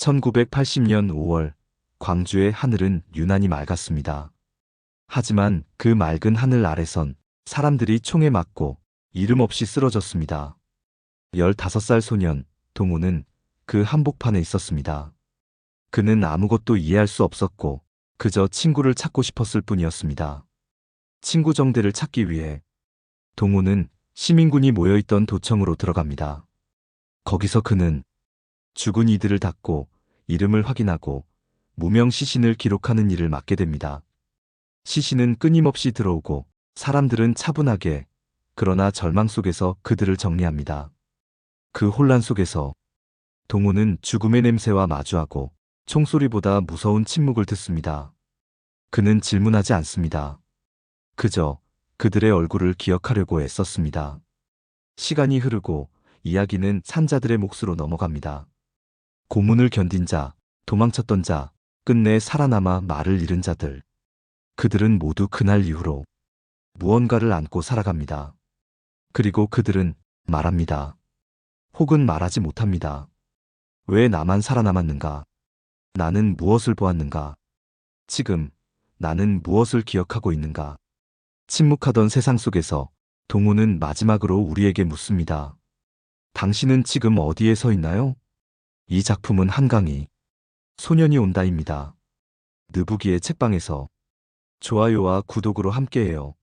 1980년 5월 광주의 하늘은 유난히 맑았습니다. 하지만 그 맑은 하늘 아래선 사람들이 총에 맞고 이름 없이 쓰러졌습니다. 15살 소년 동우는 그 한복판에 있었습니다. 그는 아무것도 이해할 수 없었고 그저 친구를 찾고 싶었을 뿐이었습니다. 친구 정대를 찾기 위해 동우는 시민군이 모여있던 도청으로 들어갑니다. 거기서 그는 죽은 이들을 닦고 이름을 확인하고 무명 시신을 기록하는 일을 맡게 됩니다. 시신은 끊임없이 들어오고 사람들은 차분하게 그러나 절망 속에서 그들을 정리합니다. 그 혼란 속에서 동우는 죽음의 냄새와 마주하고 총소리보다 무서운 침묵을 듣습니다. 그는 질문하지 않습니다. 그저 그들의 얼굴을 기억하려고 애썼습니다. 시간이 흐르고 이야기는 산자들의 몫으로 넘어갑니다. 고문을 견딘 자, 도망쳤던 자, 끝내 살아남아 말을 잃은 자들. 그들은 모두 그날 이후로 무언가를 안고 살아갑니다. 그리고 그들은 말합니다. 혹은 말하지 못합니다. 왜 나만 살아남았는가? 나는 무엇을 보았는가? 지금 나는 무엇을 기억하고 있는가? 침묵하던 세상 속에서 동우는 마지막으로 우리에게 묻습니다. 당신은 지금 어디에 서 있나요? 이 작품은 한강이 소년이 온다입니다. 느부기의 책방에서 좋아요와 구독으로 함께해요.